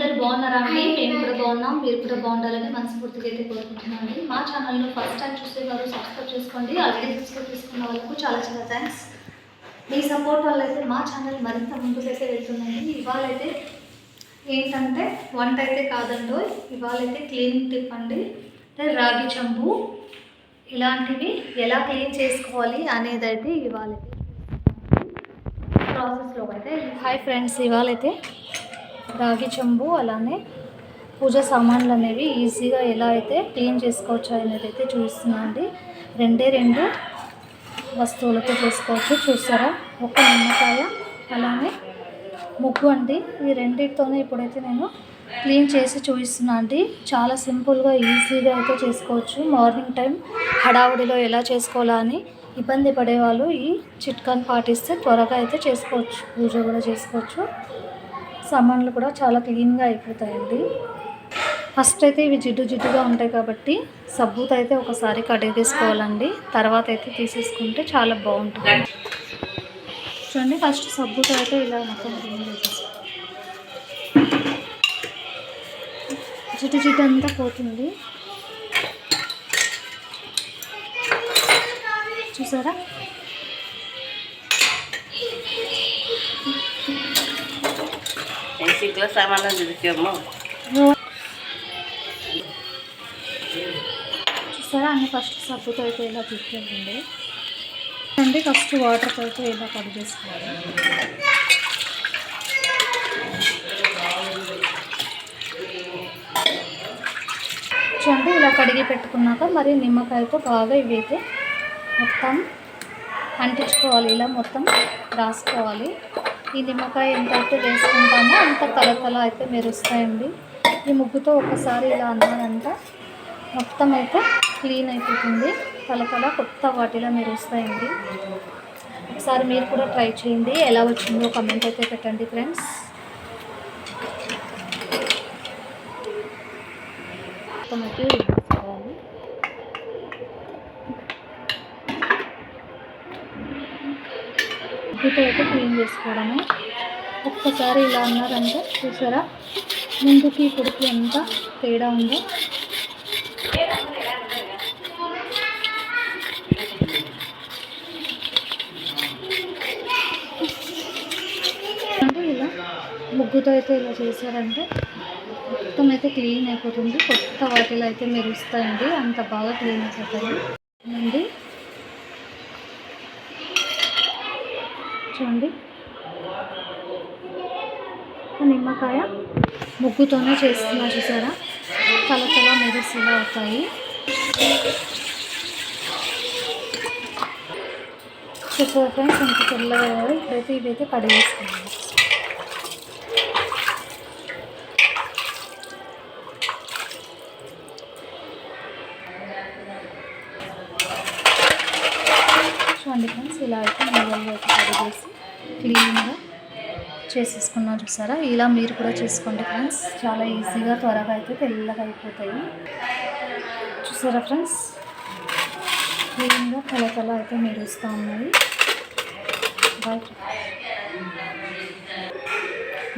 అందరు బాగున్నారా అండి? మేము కూడా బాగున్నాం. మీరు కూడా బాగుండాలని మనస్ఫూర్తిగా అయితే కోరుకుంటున్నాను అండి. మా ఛానల్ను ఫస్ట్ టైం చూసేవారు సబ్స్క్రైబ్ చేసుకోండి. ఆల్రెడీ సబ్స్క్రైబ్ చేసుకున్న వాళ్ళకు చాలా చాలా థ్యాంక్స్ మీ సపోర్ట్ వల్ల అయితే మా ఛానల్ మరింత ముందుకైతే వెళ్తుందండి. ఇవాళ అయితే ఏంటంటే వంట అయితే కాదండో ఇవాళ అయితే క్లీనింగ్ టిప్ అండి. అంటే రాగి చెంబు ఇలాంటివి ఎలా క్లీన్ చేసుకోవాలి అనేది అయితే ఇవాళ ప్రాసెస్లో అయితే హాయ్ ఫ్రెండ్స్ ఇవాళ అయితే రాగి చెంబు అలానే పూజ సామాన్లు అనేవి ఈజీగా ఎలా అయితే క్లీన్ చేసుకోవచ్చు అనేది అయితే చూస్తున్నాను అండి. రెండే రెండు వస్తువులతో చేసుకోవచ్చు. చూసారా? ఒక నిమ్మకాయ అలానే ముగ్గు అండి. ఈ రెండింటితోనే ఇప్పుడైతే నేను క్లీన్ చేసి చూపిస్తున్నా అండి. చాలా సింపుల్గా ఈజీగా అయితే చేసుకోవచ్చు. మార్నింగ్ టైం హడావుడిలో ఎలా చేసుకోవాలా అని ఇబ్బంది పడేవాళ్ళు ఈ చిట్కాని పాటిస్తే త్వరగా అయితే చేసుకోవచ్చు. పూజ కూడా చేసుకోవచ్చు. సామాన్లు కూడా చాలా క్లీన్గా అయిపోతాయండి. ఫస్ట్ అయితే ఇవి జిడ్డు జిడ్డుగా ఉంటాయి కాబట్టి సబ్బుతో అయితే ఒకసారి కడిగేసుకోవాలండి తర్వాత అయితే తీసేసుకుంటే చాలా బాగుంటుంది. చూడండి ఫస్ట్ సబ్బుతో అయితే ఇలా మొత్తం క్లీన్ చేసేసుకోవాలి. జిడ్డు జిడ్డు అంతా పోతుంది. చూసారా? సిక్కుల సామాన్లు చూపించాము చూసారా? అన్ని ఫస్ట్ సబ్బుతో అయితే ఇలా తీసుకెళ్ళండి అంటే ఫస్ట్ వాటర్తో అయితే ఇలా కట్ చేసుకోవాలి. చూడండి ఇలా కడిగి పెట్టుకున్నాక మరి నిమ్మకాయతో బాగా ఇవైతే మొత్తం అంటించుకోవాలి. ఇలా మొత్తం రాసుకోవాలి. ఈ నిమ్మకాయ ఎంతైతే వేసుకుంటామో అంత తలతల అయితే మెరుస్తాయండి. ఈ ముగ్గుతో ఒకసారి ఇలా అన్నారంట మొత్తం అయితే క్లీన్ అయిపోతుంది. తలతల కొత్త వాటిలా మెరుస్తాయండి. ఒకసారి మీరు కూడా ట్రై చేయండి. ఎలా వచ్చిందో కమెంట్ అయితే పెట్టండి ఫ్రెండ్స్ మొత్తం అయితే ముగ్గుతో అయితే క్లీన్ చేసుకోవడము. ఒక్కసారి ఇలా అన్నారంటే చూసారా? ముందుకి ఇప్పటికి ఎంత తేడా ఉందో. అంటే ఇలా ముగ్గుతో అయితే ఇలా చేశారంటే మొత్తం అయితే క్లీన్ అయిపోతుంది. కొత్త వాటిలో అయితే మెరుస్తాయండి. అంత బాగా క్లీన్ అయిపోతాయి. అండి చూడండి. నిమ్మకాయ ముగ్గుతోనే చేస్తున్నా చూసారా? తల తల మెరుస్తులా అవుతాయి. చెప్పు ఫ్రెండ్స్ ఇంత తెల్లగా ఇప్పుడైతే ఇవైతే కడిగేసుకున్నాను చూడండి ఫ్రెండ్స్ ఇలా అయితే నీళ్ళల్లో అయితే కడిగేసి క్లీన్గా చేసేసుకున్నా చూసారా? ఇలా మీరు కూడా చేసుకోండి ఫ్రెండ్స్. చాలా ఈజీగా త్వరగా అయితే తెల్లగా అయిపోతాయి. చూసారా ఫ్రెండ్స్? క్లీన్గా తల తల అయితే మెరుస్తూ ఉన్నాయి. Bye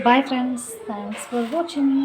bye friends thanks for watching